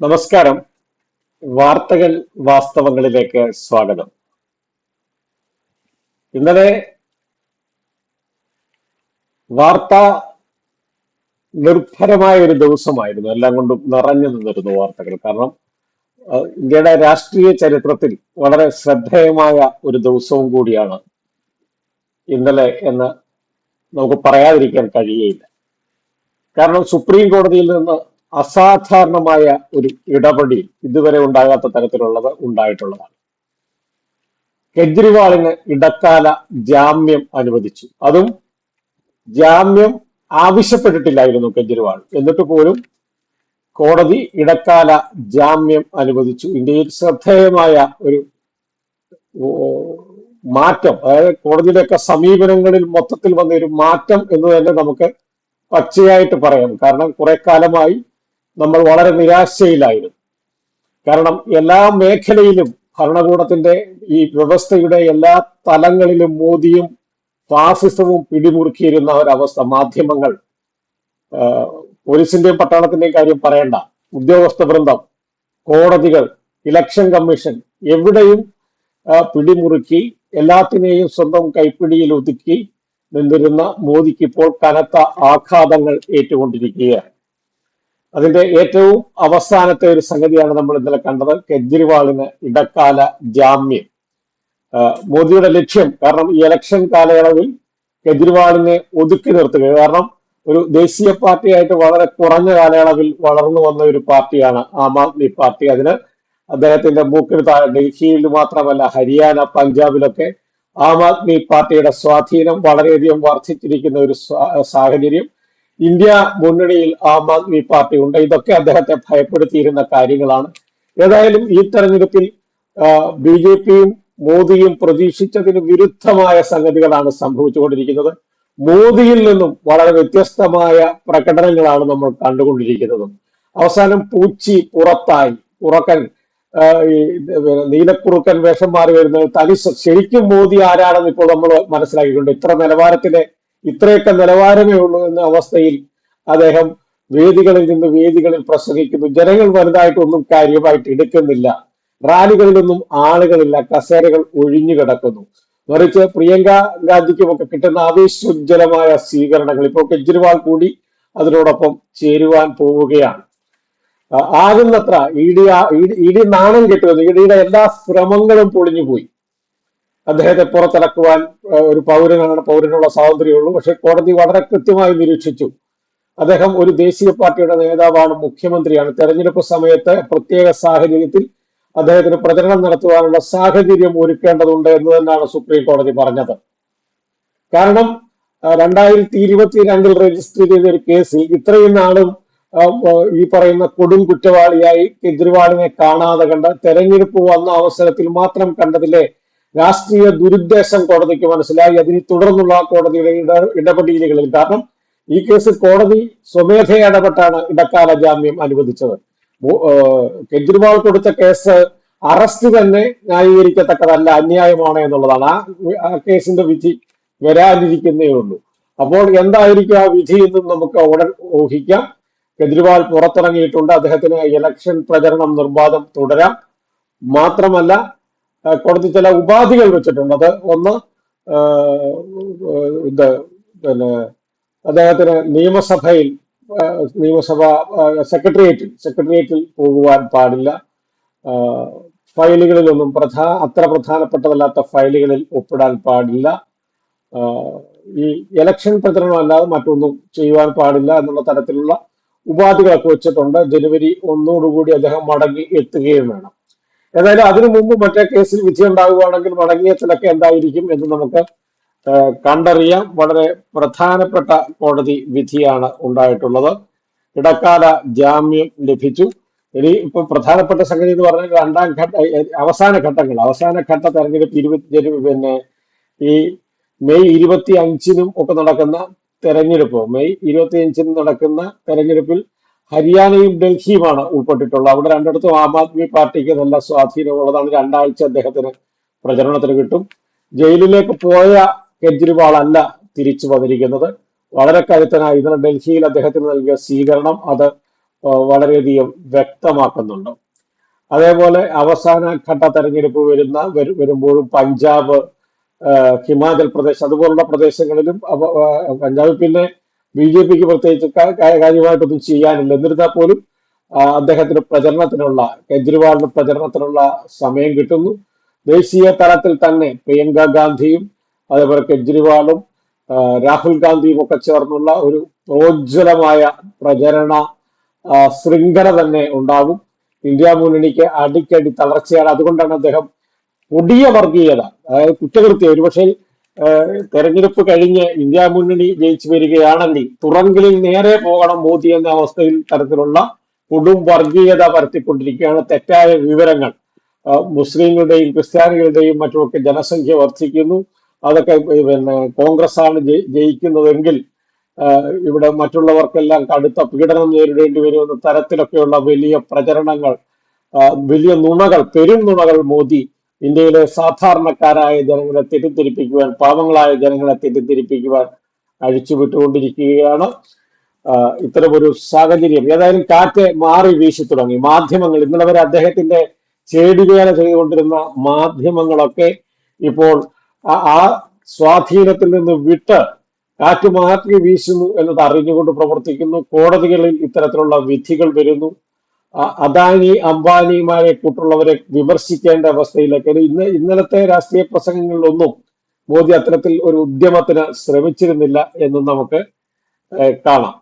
നമസ്കാരം. വാർത്തകൾ വാസ്തവങ്ങളിലേക്ക് സ്വാഗതം. ഇന്നലെ വാർത്ത നിർഭരമായ ഒരു ദിവസമായിരുന്നു. എല്ലാം കൊണ്ടും നിറഞ്ഞു നിന്നിരുന്നു വാർത്തകൾ. കാരണം ഇന്ത്യയുടെ രാഷ്ട്രീയ ചരിത്രത്തിൽ വളരെ ശ്രദ്ധേയമായ ഒരു ദിവസവും കൂടിയാണ് ഇന്നലെ എന്ന് നമുക്ക് പറയാതിരിക്കാൻ കഴിയയില്ല കാരണം സുപ്രീം കോടതിയിൽ നിന്ന് അസാധാരണമായ ഒരു ഇടപെടി ഇതുവരെ ഉണ്ടാകാത്ത തരത്തിലുള്ളത് ഉണ്ടായിട്ടുള്ളതാണ്. കെജ്രിവാളിന് ഇടക്കാല ജാമ്യം അനുവദിച്ചു. അതും ജാമ്യം ആവശ്യപ്പെട്ടിട്ടില്ലായിരുന്നു കെജ്രിവാൾ. എന്നിട്ട് പോലും കോടതി ഇടക്കാല ജാമ്യം അനുവദിച്ചു. ഇന്ത്യയിൽ ശ്രദ്ധേയമായ ഒരു മാറ്റം അതായത് കോടതിയുടെയൊക്കെ സമീപനങ്ങളിൽ മൊത്തത്തിൽ വന്ന ഒരു മാറ്റം എന്ന് തന്നെ നമുക്ക് പച്ചയായിട്ട് പറയാം. കാരണം കുറെ കാലമായി നമ്മൾ വളരെ നിരാശയിലായിരുന്നു. കാരണം എല്ലാ മേഖലയിലും ഭരണകൂടത്തിന്റെ ഈ വ്യവസ്ഥയുടെ എല്ലാ തലങ്ങളിലും മോദിയും ഫാസിസവും പിടിമുറുക്കിയിരുന്ന ഒരവസ്ഥ. മാധ്യമങ്ങൾ പോലീസിന്റെയും പട്ടാളത്തിന്റെയും കാര്യം പറയണ്ട. ഉദ്യോഗസ്ഥ വൃന്ദം കോടതികൾ ഇലക്ഷൻ കമ്മീഷൻ എവിടെയും പിടിമുറുക്കി എല്ലാത്തിനെയും സ്വന്തം കൈപ്പിടിയിൽ ഒതുക്കി നിന്നിരുന്ന മോദിക്ക് ഇപ്പോൾ കനത്ത ആഘാതങ്ങൾ ഏറ്റുകൊണ്ടിരിക്കുകയാണ്. അതിന്റെ ഏറ്റവും അവസാനത്തെ ഒരു സംഗതിയാണ് നമ്മൾ ഇന്നലെ കണ്ടത് കെജ്രിവാളിന് ഇടക്കാല ജാമ്യം. മോദിയുടെ ലക്ഷ്യം കാരണം ഈ ഇലക്ഷൻ കാലയളവിൽ കെജ്രിവാളിനെ ഒതുക്കി നിർത്തുക. കാരണം ഒരു ദേശീയ പാർട്ടിയായിട്ട് വളരെ കുറഞ്ഞ കാലയളവിൽ വളർന്നു വന്ന ഒരു പാർട്ടിയാണ് ആം ആദ്മി പാർട്ടി. അതിന് അദ്ദേഹത്തിന്റെ മൂക്കിന് താഴെ ഡൽഹിയിൽ മാത്രമല്ല ഹരിയാന പഞ്ചാബിലൊക്കെ ആം ആദ്മി പാർട്ടിയുടെ സ്വാധീനം വളരെയധികം വർദ്ധിച്ചിരിക്കുന്ന ഒരു സാഹചര്യം ഇന്ത്യ മുന്നണിയിൽ ആം ആദ്മി പാർട്ടി ഉണ്ട്. ഇതൊക്കെ അദ്ദേഹത്തെ ഭയപ്പെടുത്തിയിരുന്ന കാര്യങ്ങളാണ്. ഏതായാലും ഈ തെരഞ്ഞെടുപ്പിൽ ബി ജെ പിയും മോദിയും പ്രതീക്ഷിച്ചതിന് വിരുദ്ധമായ സംഗതികളാണ് സംഭവിച്ചുകൊണ്ടിരിക്കുന്നത്. മോദിയിൽ നിന്നും വളരെ വ്യത്യസ്തമായ പ്രകടനങ്ങളാണ് നമ്മൾ കണ്ടുകൊണ്ടിരിക്കുന്നത്. അവസാനം പൂച്ചി പുറത്തായി ഉറക്കൻ ഈ നീലക്കുറുക്കൻ വേഷം മാറി വരുന്നത് തനി ശരിക്കും മോദി ആരാണെന്ന് ഇപ്പോൾ നമ്മൾ മനസ്സിലാക്കിയിട്ടുണ്ട്. ഇത്ര നിലവാരത്തിലെ ഇത്രയൊക്കെ നിലവാരമേ ഉള്ളൂ എന്ന അവസ്ഥയിൽ അദ്ദേഹം വേദികളിൽ നിന്ന് വേദികളിൽ പ്രസംഗിക്കുന്നു. ജനങ്ങൾ വലുതായിട്ടൊന്നും കാര്യമായിട്ട് എടുക്കുന്നില്ല. റാലികളിലൊന്നും ആളുകളില്ല. കസേരകൾ ഒഴിഞ്ഞു കിടക്കുന്നു. മറിച്ച് പ്രിയങ്ക ഗാന്ധിക്കുമൊക്കെ കിട്ടുന്ന ആവേശോജ്ജലമായ സ്വീകരണങ്ങൾ ഇപ്പോൾ കെജ്രിവാൾ കൂടി അതിനോടൊപ്പം ചേരുവാൻ പോവുകയാണ്. ആകുന്നത്ര ഇ ഡി ഇ ഡി നാണം കിട്ടുന്നു. ഇ ഡിയുടെ എല്ലാ ശ്രമങ്ങളും പൊളിഞ്ഞു പോയി അദ്ദേഹത്തെ പുറത്തിറക്കുവാൻ ഒരു പൗരനാണ് പൗരനുള്ള സ്വാതന്ത്ര്യമുള്ളൂ. പക്ഷെ കോടതി വളരെ കൃത്യമായി നിരീക്ഷിച്ചു. അദ്ദേഹം ഒരു ദേശീയ പാർട്ടിയുടെ നേതാവാണ് മുഖ്യമന്ത്രിയാണ്. തെരഞ്ഞെടുപ്പ് സമയത്ത് പ്രത്യേക സാഹചര്യത്തിൽ അദ്ദേഹത്തിന് പ്രചരണം നടത്തുവാനുള്ള സാഹചര്യം ഒരുക്കേണ്ടതുണ്ട് എന്ന് തന്നെയാണ് സുപ്രീം കോടതി പറഞ്ഞത്. കാരണം രണ്ടായിരത്തി ഇരുപത്തിരണ്ടിൽ രജിസ്റ്റർ ചെയ്ത ഒരു കേസിൽ ഇത്രയും നാളും ഈ പറയുന്ന കൊടും കുറ്റവാളിയായി കെജ്രിവാളിനെ കാണാതെ കണ്ട തെരഞ്ഞെടുപ്പ് വന്ന അവസരത്തിൽ മാത്രം കണ്ടതിലെ രാഷ്ട്രീയ ദുരുദ്ദേശം കോടതിക്ക് മനസ്സിലായി. അതിനെ തുടർന്നുള്ള കോടതിയുടെ ഇട ഇടപെടലുകളിൽ കാരണം ഈ കേസിൽ കോടതി സ്വമേധയ ഇടപെട്ടാണ് ഇടക്കാല ജാമ്യം അനുവദിച്ചത്. കെജ്രിവാൾ കൊടുത്ത കേസ് അറസ്റ്റ് തന്നെ ന്യായീകരിക്കത്തക്കതല്ല അന്യായമാണ് എന്നുള്ളതാണ്. ആ കേസിന്റെ വിധി വരാനിരിക്കുന്നേ ഉള്ളൂ. അപ്പോൾ എന്തായിരിക്കും ആ വിധി എന്നും നമുക്ക് ഉടൻ ഊഹിക്കാം. കെജ്രിവാൾ പുറത്തിറങ്ങിയിട്ടുണ്ട്. അദ്ദേഹത്തിന് ഇലക്ഷൻ പ്രചരണം നിർബാധം തുടരാം. മാത്രമല്ല കോടതി ചില ഉപാധികൾ വെച്ചിട്ടുണ്ട്. അത് ഒന്ന് ഇത് പിന്നെ അദ്ദേഹത്തിന് നിയമസഭയിൽ നിയമസഭ സെക്രട്ടേറിയറ്റിൽ സെക്രട്ടേറിയറ്റിൽ പോകുവാൻ പാടില്ല. ഫയലുകളിലൊന്നും പ്രധാ അത്ര പ്രധാനപ്പെട്ടതല്ലാത്ത ഫയലുകളിൽ ഒപ്പിടാൻ പാടില്ല. ഈ ഇലക്ഷൻ പ്രചരണം അല്ലാതെ മറ്റൊന്നും ചെയ്യുവാൻ പാടില്ല എന്നുള്ള തരത്തിലുള്ള ഉപാധികളൊക്കെ വെച്ചിട്ടുണ്ട്. ജനുവരി ഒന്നോടുകൂടി അദ്ദേഹം മടങ്ങി എത്തുകയും വേണം. ഏതായാലും അതിനു മുമ്പ് മറ്റേ കേസിൽ വിധി മടങ്ങിയ മടങ്ങിയെത്തലൊക്കെ എന്തായിരിക്കും എന്ന് നമുക്ക് കണ്ടറിയാം. വളരെ പ്രധാനപ്പെട്ട കോടതി വിധിയാണ് ഉണ്ടായിട്ടുള്ളത്. ഇടക്കാല ജാമ്യം ലഭിച്ചു. ഇനി ഇപ്പൊ പ്രധാനപ്പെട്ട സംഗതി എന്ന് പറഞ്ഞാൽ രണ്ടാം ഘട്ട അവസാന ഘട്ടങ്ങൾ. അവസാന ഘട്ട തെരഞ്ഞെടുപ്പ് ഇരുപത്തി പിന്നെ ഈ മെയ് ഇരുപത്തി അഞ്ചിനും ഒക്കെ നടക്കുന്ന തെരഞ്ഞെടുപ്പ്. മെയ് ഇരുപത്തി അഞ്ചിന് നടക്കുന്ന തെരഞ്ഞെടുപ്പിൽ ഹരിയാനയും ഡൽഹിയുമാണ് ഉൾപ്പെട്ടിട്ടുള്ളത്. അവിടെ രണ്ടിടത്തും ആം ആദ്മി പാർട്ടിക്ക് നല്ല സ്വാധീനമുള്ളതാണ്. രണ്ടാഴ്ച അദ്ദേഹത്തിന് പ്രചരണത്തിന് കിട്ടും. ജയിലിലേക്ക് പോയ കെജ്രിവാൾ അല്ല തിരിച്ചു വന്നിരിക്കുന്നത്. വളരെ കരുത്തനായി ഇന്നലെ ഡൽഹിയിൽ അദ്ദേഹത്തിന് നൽകിയ സ്വീകരണം അത് വളരെയധികം വ്യക്തമാക്കുന്നുണ്ട്. അതേപോലെ അവസാന ഘട്ട തെരഞ്ഞെടുപ്പ് വരുന്ന വരുമ്പോഴും പഞ്ചാബ് ഹിമാചൽ പ്രദേശ് അതുപോലുള്ള പ്രദേശങ്ങളിലും പഞ്ചാബ് പിന്നെ ബി ജെ പിക്ക് പ്രത്യേകിച്ച് കാര്യമായിട്ടൊന്നും ചെയ്യാനില്ല. എന്നിരുന്നാൽ പോലും അദ്ദേഹത്തിന് പ്രചരണത്തിനുള്ള കെജ്രിവാളിന് പ്രചരണത്തിനുള്ള സമയം കിട്ടുന്നു. ദേശീയ തലത്തിൽ തന്നെ പ്രിയങ്ക ഗാന്ധിയും അതേപോലെ കെജ്രിവാളും രാഹുൽ ഗാന്ധിയും ഒക്കെ ചേർന്നുള്ള ഒരു പ്രോജ്വലമായ പ്രചരണ ശൃംഖല തന്നെ ഉണ്ടാകും ഇന്ത്യ മുന്നണിക്ക് അടിക്കടി തളർച്ചയാണ്. അതുകൊണ്ടാണ് അദ്ദേഹം കൊടിയ വർഗീയത അതായത് കുറ്റകൃത്യം. ഒരുപക്ഷെ തെരഞ്ഞെടുപ്പ് കഴിഞ്ഞ് ഇന്ത്യ മുന്നണി ജയിച്ചു വരികയാണെങ്കിൽ തുറങ്കിലിൽ നേരെ പോകണം മോദി എന്ന അവസ്ഥയിൽ തരത്തിലുള്ള കൊടും വർഗീയത പരത്തിക്കൊണ്ടിരിക്കുകയാണ് തെറ്റായ വിവരങ്ങൾ. മുസ്ലിങ്ങളുടെയും ക്രിസ്ത്യാനികളുടെയും മറ്റുമൊക്കെ ജനസംഖ്യ വർദ്ധിക്കുന്നു. അതൊക്കെ പിന്നെ കോൺഗ്രസ് ആണ് ജയിക്കുന്നതെങ്കിൽ ഇവിടെ മറ്റുള്ളവർക്കെല്ലാം കടുത്ത പീഡനം നേരിടേണ്ടി വരുമെന്ന തരത്തിലൊക്കെയുള്ള വലിയ പ്രചരണങ്ങൾ വലിയ നുണകൾ പെരും നുണകൾ മോദി ഇന്ത്യയിലെ സാധാരണക്കാരായ ജനങ്ങളെ തെറ്റിദ്ധരിപ്പിക്കുവാൻ പാവങ്ങളായ ജനങ്ങളെ തെറ്റിദ്ധരിപ്പിക്കുവാൻ അഴിച്ചുവിട്ടുകൊണ്ടിരിക്കുകയാണ്. ഇത്തരമൊരു സാഹചര്യം. ഏതായാലും കാറ്റ് മാറി വീശി തുടങ്ങി. മാധ്യമങ്ങൾ ഇന്നലെ വരെ അദ്ദേഹത്തിന്റെ ചേടിവേല ചെയ്തുകൊണ്ടിരുന്ന മാധ്യമങ്ങളൊക്കെ ഇപ്പോൾ ആ- സ്വാധീനത്തിൽ നിന്ന് വിട്ട് കാറ്റ് മാറ്റി വീശുന്നു എന്നത് അറിഞ്ഞുകൊണ്ട് പ്രവർത്തിക്കുന്നു. കോടതികളിൽ ഇത്തരത്തിലുള്ള വിധികൾ വരുന്നു. അദാനി അംബാനിമാരെ കൂട്ടുള്ളവരെ വിമർശിക്കേണ്ട അവസ്ഥയിലേക്ക്. ഇന്ന് ഇന്നലത്തെ രാഷ്ട്രീയ പ്രസംഗങ്ങളിലൊന്നും മോദി അത്തരത്തിൽ ഒരു ഉദ്യമത്തിന് ശ്രമിച്ചിരുന്നില്ല എന്ന് നമുക്ക് കാണാം.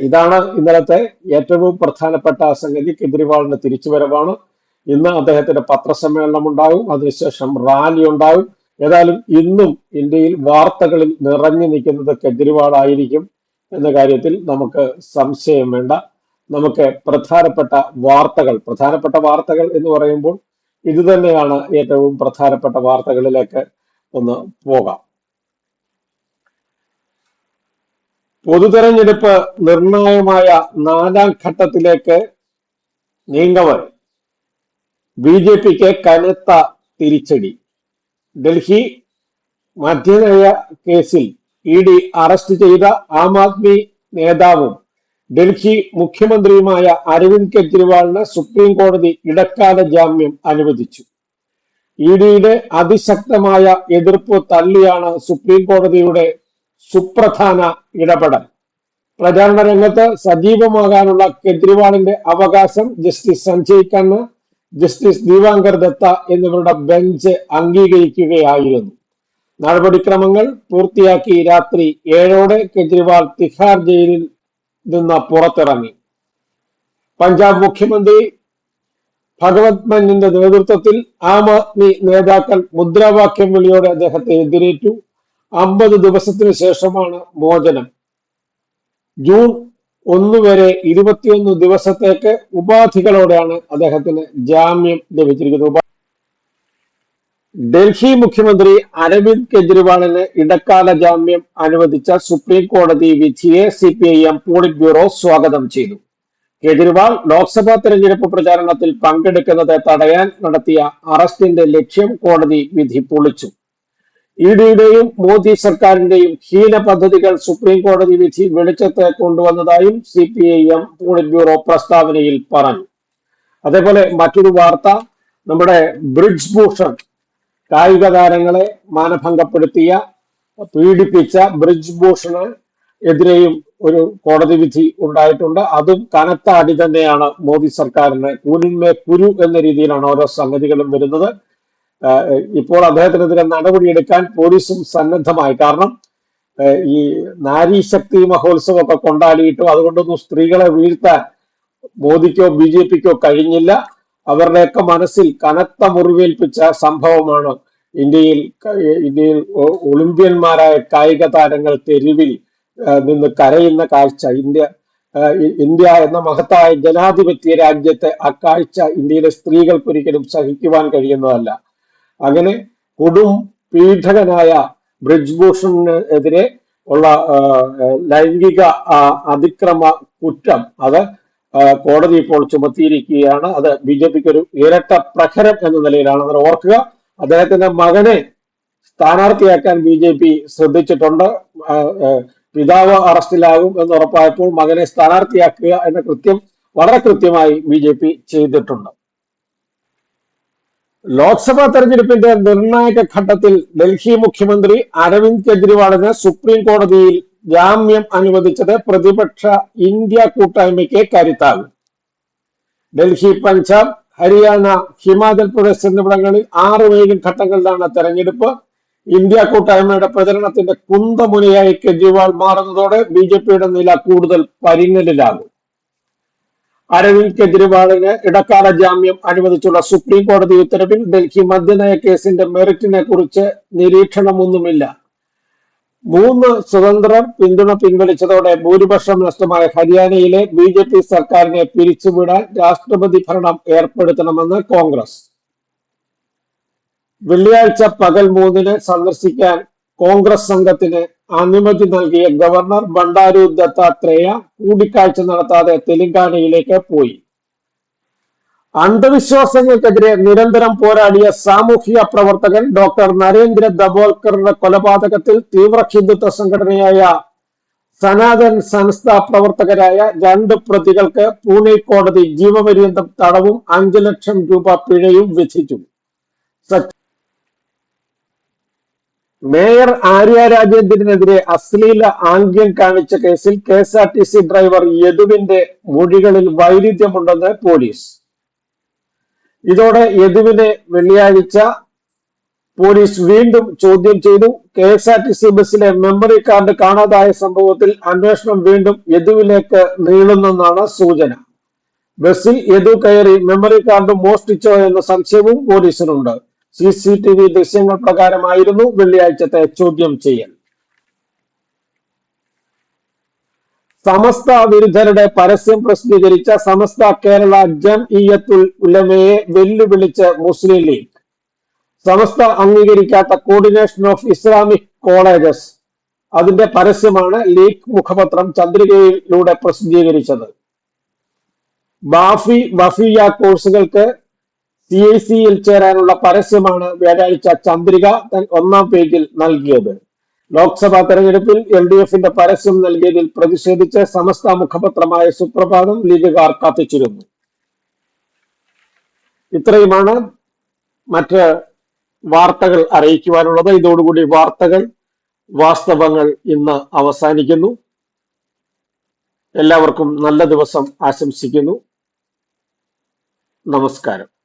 ഇതാണ് ഇന്നലത്തെ ഏറ്റവും പ്രധാനപ്പെട്ട സംഗതി. കെജ്രിവാളിന്റെ തിരിച്ചുവരവാണ്. ഇന്ന് അദ്ദേഹത്തിന്റെ പത്രസമ്മേളനം ഉണ്ടാകും അതിനുശേഷം റാലി ഉണ്ടാകും. ഏതായാലും ഇന്നും ഇന്ത്യയിൽ വാർത്തകളിൽ നിറഞ്ഞു നിൽക്കുന്നത് കെജ്രിവാൾ ആയിരിക്കും എന്ന കാര്യത്തിൽ നമുക്ക് സംശയം വേണ്ട. നമുക്ക് പ്രധാനപ്പെട്ട വാർത്തകൾ പ്രധാനപ്പെട്ട വാർത്തകൾ എന്ന് പറയുമ്പോൾ ഇത് തന്നെയാണ് ഏറ്റവും പ്രധാനപ്പെട്ട വാർത്തകളിലേക്ക് ഒന്ന് പോകാം. പൊതുതെരഞ്ഞെടുപ്പ് നിർണായകമായ നാലാം ഘട്ടത്തിലേക്ക് നീങ്ങവർ ബി ജെ പിക്ക് കനത്ത തിരിച്ചടി. ഡൽഹി മധ്യനയ കേസിൽ ഇ ഡി അറസ്റ്റ് ചെയ്ത ആം ആദ്മി നേതാവും ഡൽഹി മുഖ്യമന്ത്രിയുമായ അരവിന്ദ് കെജ്രിവാളിന് സുപ്രീം കോടതി ഇടക്കാല ജാമ്യം അനുവദിച്ചു. ഇ ഡിയുടെ അതിശക്തമായ എതിർപ്പ് തള്ളിയാണ് സുപ്രീം കോടതിയുടെ സുപ്രധാന ഇടപെടൽ. പ്രചാരണ രംഗത്ത് സജീവമാകാനുള്ള കെജ്രിവാളിന്റെ അവകാശം ജസ്റ്റിസ് സഞ്ജയ് ഖന്ന ജസ്റ്റിസ് ദീപാങ്കർ ദത്ത എന്നിവരുടെ ബെഞ്ച് അംഗീകരിക്കുകയായിരുന്നു. നടപടിക്രമങ്ങൾ പൂർത്തിയാക്കി രാത്രി ഏഴോടെ കെജ്രിവാൾ തിഹാർ ജയിലിൽ നിന്ന് പുറത്തിറങ്ങി. പഞ്ചാബ് മുഖ്യമന്ത്രി ഭഗവത് മന്നിന്റെ നേതൃത്വത്തിൽ ആം ആദ്മി നേതാക്കൾ മുദ്രാവാക്യം വിളിയോടെ അദ്ദേഹത്തെ എതിരേറ്റു. അമ്പത് ദിവസത്തിനു ശേഷമാണ് മോചനം. ജൂൺ ഒന്ന് വരെ ഇരുപത്തിയൊന്ന് ദിവസത്തേക്ക് ഉപാധികളോടെയാണ് അദ്ദേഹത്തിന് ജാമ്യം ലഭിച്ചിരിക്കുന്നത്. ഡൽഹി മുഖ്യമന്ത്രി അരവിന്ദ് കെജ്രിവാളിന് ഇടക്കാല ജാമ്യം അനുവദിച്ച സുപ്രീം കോടതി വിധിയെ C P I M politburo സ്വാഗതം ചെയ്തു. കെജ്രിവാൾ ലോക്സഭാ തെരഞ്ഞെടുപ്പ് പ്രചാരണത്തിൽ പങ്കെടുക്കുന്നത് തടയാൻ നടത്തിയ അറസ്റ്റിന്റെ ലക്ഷ്യം കോടതി വിധി പൊളിച്ചു. ഇ ഡിയുടെയും മോദി സർക്കാരിന്റെയും ഹീന പദ്ധതികൾ സുപ്രീം കോടതി വിധി വെളിച്ചത്ത് കൊണ്ടുവന്നതായും C P I M politburo പ്രസ്താവനയിൽ പറഞ്ഞു. അതേപോലെ മറ്റൊരു വാർത്ത നമ്മുടെ ബ്രിഡ്ജ് ഭൂഷൺ കായിക താരങ്ങളെ മാനഭംഗപ്പെടുത്തിയ പീഡിപ്പിച്ച ബ്രിജ് ഭൂഷണ് എതിരെയും ഒരു കോടതി വിധി ഉണ്ടായിട്ടുണ്ട്. അതും കനത്ത അടി തന്നെയാണ് മോദി സർക്കാരിന്. കൂനിന്മേ കുരു എന്ന രീതിയിലാണ് ഓരോ സംഗതികളും വരുന്നത്. ഇപ്പോൾ അദ്ദേഹത്തിനെതിരെ നടപടിയെടുക്കാൻ പോലീസും സന്നദ്ധമായി. കാരണം ഈ നാരീശക്തി മഹോത്സവം ഒക്കെ കൊണ്ടാടിയിട്ടും അതുകൊണ്ടൊന്നും സ്ത്രീകളെ വീഴ്ത്താൻ മോദിക്കോ ബി ജെ പിക്കോ കഴിഞ്ഞില്ല. അവരുടെയൊക്കെ മനസ്സിൽ കനത്ത മുറിവേൽപ്പിച്ച സംഭവമാണ് ഇന്ത്യയിൽ ഇന്ത്യയിൽ ഒളിമ്പ്യന്മാരായ കായിക താരങ്ങൾ തെരുവിൽ നിന്ന് കരയുന്ന കാഴ്ച. ഇന്ത്യ ഇന്ത്യ എന്ന മഹത്തായ ജനാധിപത്യ രാജ്യത്തെ ആ കാഴ്ച ഇന്ത്യയിലെ സ്ത്രീകൾക്കൊരിക്കലും സഹിക്കുവാൻ കഴിയുന്നതല്ല. അങ്ങനെ കൊടും പീഡകനായ ബ്രിജ്ഭൂഷണിനെതിരെ ഉള്ള ലൈംഗിക അതിക്രമ കുറ്റം അത് കോടതി ഇപ്പോൾ ചുമത്തിയിരിക്കുകയാണ്. അത് ബി ജെ പിക്ക് ഒരു ഇരട്ട പ്രഹരം എന്ന നിലയിലാണ്. അവർ ഓർക്കുക. അദ്ദേഹത്തിന്റെ മകനെ സ്ഥാനാർത്ഥിയാക്കാൻ ബി ജെ പി ശ്രദ്ധിച്ചിട്ടുണ്ട് പിതാവ് അറസ്റ്റിലാകും എന്ന് ഉറപ്പായപ്പോൾ മകനെ സ്ഥാനാർത്ഥിയാക്കുക എന്ന കൃത്യം വളരെ കൃത്യമായി ബി ജെ പി ചെയ്തിട്ടുണ്ട്. ലോക്സഭാ തെരഞ്ഞെടുപ്പിന്റെ നിർണായക ഘട്ടത്തിൽ ഡൽഹി മുഖ്യമന്ത്രി അരവിന്ദ് കെജ്രിവാളിന് സുപ്രീം കോടതിയിൽ ജാമ്യം അനുവദിച്ചത് പ്രതിപക്ഷ ഇന്ത്യ കൂട്ടായ്മയ്ക്ക് കരുത്താകും ഡൽഹി പഞ്ചാബ് ഹരിയാന ഹിമാചൽ പ്രദേശ് എന്നിവിടങ്ങളിൽ ആറ് ഏഴും ഘട്ടങ്ങളിലാണ് തെരഞ്ഞെടുപ്പ്. ഇന്ത്യ കൂട്ടായ്മയുടെ പ്രചരണത്തിന്റെ കുന്തമുനയായി കെജ്രിവാൾ മാറുന്നതോടെ ബി ജെ പിയുടെ നില കൂടുതൽ പരിങ്ങലിലാകും. അരവിന്ദ് കെജ്രിവാളിന് ഇടക്കാല ജാമ്യം അനുവദിച്ചുള്ള സുപ്രീം കോടതി ഉത്തരവിൽ ഡൽഹി മദ്യനയ കേസിന്റെ മെറിറ്റിനെ കുറിച്ച് നിരീക്ഷണമൊന്നുമില്ല. മൂന്ന് സ്വതന്ത്രർ പിന്തുണ പിൻവലിച്ചതോടെ ഭൂരിപക്ഷം നഷ്ടമായ ഹരിയാനയിലെ ബി ജെ പി സർക്കാരിനെ പിരിച്ചുവിടാൻ രാഷ്ട്രപതി ഭരണം ഏർപ്പെടുത്തണമെന്ന് കോൺഗ്രസ്. വെള്ളിയാഴ്ച പകൽ മൂന്നിന് സന്ദർശിക്കാൻ കോൺഗ്രസ് സംഘത്തിന് അനുമതി നൽകിയ ഗവർണർ ബണ്ടാരു ദത്താത്രേയ കൂടിക്കാഴ്ച നടത്താതെ തെലങ്കാനയിലേക്ക് പോയി. അന്ധവിശ്വാസങ്ങൾക്കെതിരെ നിരന്തരം പോരാടിയ സാമൂഹിക പ്രവർത്തകൻ ഡോക്ടർ നരേന്ദ്ര ദബോൽക്കറുടെ കൊലപാതകത്തിൽ തീവ്ര ഹിന്ദുത്വ സംഘടനയായ സനാതൻ സംസ്ഥ പ്രവർത്തകരായ രണ്ട് പ്രതികൾക്ക് പൂനെ കോടതി ജീവപര്യന്തം തടവും അഞ്ചു ലക്ഷം രൂപ പിഴയും വിധിച്ചു. മേയർ ആര്യ രാജേന്ദ്രനെതിരെ അശ്ലീല ആംഗ്യം കാണിച്ച കേസിൽ K S R T C driver യദുവിന്റെ മൊഴികളിൽ വൈരുദ്ധ്യമുണ്ടെന്ന് പോലീസ്. ഇതോടെ യദുവിനെ വെള്ളിയാഴ്ച പോലീസ് വീണ്ടും ചോദ്യം ചെയ്തു. K S R T C ബസ്സിലെ മെമ്മറി കാർഡ് കാണാതായ സംഭവത്തിൽ അന്വേഷണം വീണ്ടും യദുവിലേക്ക് നീളുന്നെന്നാണ് സൂചന. ബസ്സിൽ യദു കയറി മെമ്മറി കാർഡ് മോഷ്ടിച്ചോ എന്ന സംശയവും പോലീസിനുണ്ട്. സി സി ടി വി ദൃശ്യങ്ങൾ പ്രകാരമായിരുന്നു വെള്ളിയാഴ്ചത്തെ ചോദ്യം ചെയ്യൽ. സമസ്ത വിരുദ്ധരുടെ പരസ്യം പ്രസിദ്ധീകരിച്ച സമസ്ത കേരള ജം ഇയത്തുൽ ഉലമയെ വെല്ലുവിളിച്ച് മുസ്ലിം ലീഗ്. സമസ്ത അംഗീകരിക്കാത്ത കോർഡിനേഷൻ ഓഫ് ഇസ്ലാമിക് കോളേജസ് അതിന്റെ പരസ്യമാണ് ലീഗ് മുഖപത്രം ചന്ദ്രികയിലൂടെ പ്രസിദ്ധീകരിച്ചത്. ബാഫി വഫിയ കോഴ്സുകൾക്ക് സി ഐ സിയിൽ ചേരാനുള്ള പരസ്യമാണ് വ്യാഴാഴ്ച ചന്ദ്രിക ഒന്നാം പേജിൽ നൽകിയത്. ലോക്സഭാ തെരഞ്ഞെടുപ്പിൽ എൽ ഡി എഫിന്റെ പരസ്യം നൽകിയതിൽ പ്രതിഷേധിച്ച് സമസ്ത മുഖപത്രമായ സുപ്രഭാതം ലീഗുകാർ കത്തിച്ചിരുന്നു. ഇത്രയുമാണ് മറ്റ് വാർത്തകൾ അറിയിക്കുവാനുള്ളത്. ഇതോടുകൂടി വാർത്തകൾ വാസ്തവങ്ങൾ ഇന്ന് അവസാനിക്കുന്നു. എല്ലാവർക്കും നല്ല ദിവസം ആശംസിക്കുന്നു. നമസ്കാരം.